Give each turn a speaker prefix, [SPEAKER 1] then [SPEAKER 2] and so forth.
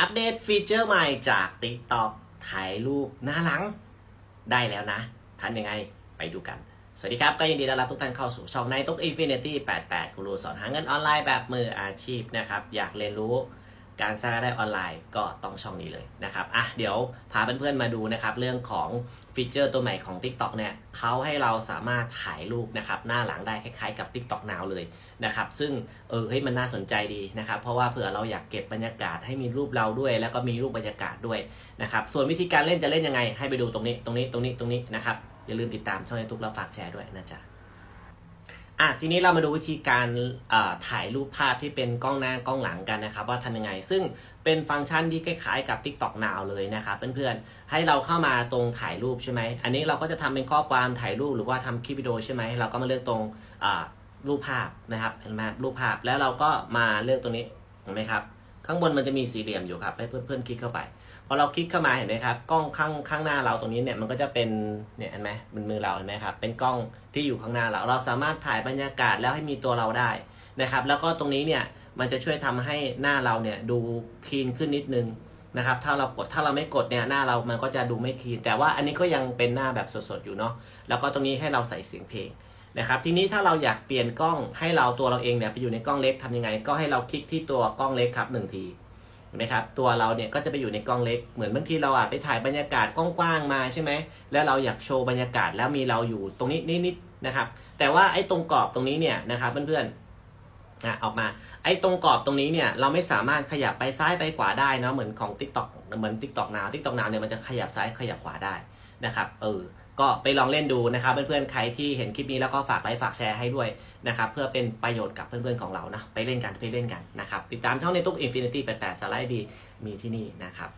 [SPEAKER 1] อัปเดตฟีเจอร์ใหม่จาก TikTok ถ่ายรูปหน้าหลัง ได้แล้วนะทันยังไงไปดูกัน สวัสดีครับ ก็ยินดีต้อนรับทุกท่านเข้าสู่ช่องในตุ๊ก Infinity 88ครูสอนหาเงินออนไลน์แบบมืออาชีพนะครับ อยากเรียนรู้ การสร้างรายได้ออนไลน์ก็ต้องช่องนี้เลยนะครับอะเดี๋ยวพาเพื่อนๆมาดูนะครับเรื่องของฟีเจอร์ตัวใหม่ของ TikTok เนี่ยเขาให้เราสามารถถ่ายรูปนะครับหน้าหลังได้คล้ายๆกับ TikTok Now เลยนะครับซึ่งเออเฮ้ยมันน่าสนใจดีนะครับเพราะว่าเผื่อเราอยากเก็บบรรยากาศให้มีรูปเราด้วย แล้วก็มีรูปบรรยากาศด้วยนะครับส่วนวิธีการเล่นจะเล่นยังไงให้ไปดูตรงนี้ตรงนี้ตรงนี้ตรงนี้นะครับอย่าลืมติดตามช่องยูทูบแล้วฝากแชร์ด้วยนะจ๊ะ อะทีนี้เรามาดูวิธีการถ่ายรูปภาพที่เป็นกล้องหน้ากล้องหลังกันนะครับ ว่าทำยังไง ซึ่งเป็นฟังก์ชันที่คล้ายๆกับ TikTok Now เลยนะครับเพื่อนๆ ให้เราเข้ามาตรงถ่ายรูปใช่ไหม อันนี้เราก็จะทำเป็นข้อความถ่ายรูปหรือว่าทำคลิปวิดีโอใช่ไหม เราก็มาเลือกตรงรูปภาพนะครับเห็นไหมรูปภาพแล้วเราก็มาเลือกตรงนี้เห็นไหมครับ ข้างบนมันจะมีสี่เหลี่ยมอยู่ครับ ให้เพื่อนๆคลิกเข้าไปพอเราคลิกเข้ามาเห็นไหมครับกล้องข้างข้างหน้าเราตรงนี้เนี่ยมันก็จะเป็นเนี่ยเห็นไหมบนมือเราเห็นไหมครับเป็นกล้องที่อยู่ข้างหน้าเรา เราสามารถถ่ายบรรยากาศแล้วให้มีตัวเราได้นะครับ แล้วก็ตรงนี้เนี่ยมันจะช่วยทำให้หน้าเราเนี่ยดูคลีนขึ้นนิดนึงนะครับถ้าเรากดถ้าเราไม่กดเนี่ยหน้าเรามันก็จะดูไม่คลีนแต่ว่าอันนี้ก็ยังเป็นหน้าแบบสดๆอยู่เนาะแล้วก็ตรงนี้ให้เราใส่เสียงเพลง นะครับทีนี้ถ้าเราอยากเปลี่ยนกล้องให้เราตัวเราเองเนี่ยไปอยู่ในกล้องเล็กทำยังไง ก็ให้เราคลิกที่ตัวกล้องเล็กครับหนึ่งทีเห็นไหมครับตัวเราเนี่ยก็จะไปอยู่ในกล้องเล็กเหมือนบางทีเราอาจไปถ่ายบรรยากาศกว้างๆมาใช่ไหมแล้วเราอยากโชว์บรรยากาศแล้วมีเราอยู่ตรงนี้นิดๆนะครับ แต่ว่าไอ้ตรงกรอบตรงนี้เนี่ยนะครับเพื่อนๆอะออกมา ไอ้ตรงกรอบตรงนี้เนี่ยเราไม่สามารถขยับไปซ้ายไปขวาได้เนาะเหมือนของ Tik t o อกเหมือน Tik t o อกนาว Tik t o อกนาวเนี่ยมันจะขยับซ้ายขยับขวาได้นะครับเออก็ไปลองเล่นดูนะครับ เพื่อนๆ ใครที่เห็นคลิปนี้แล้วก็ฝากไลค์ฝากแชร์ให้ด้วยนะครับ เพื่อเป็นประโยชน์กับเพื่อนๆของเรานะ ไปเล่นกันไปเล่นกันนะครับ ติดตามช่องในตุ๊กอินฟินิตี้แปดแปดสไลด์ดีมีที่นี่นะครับ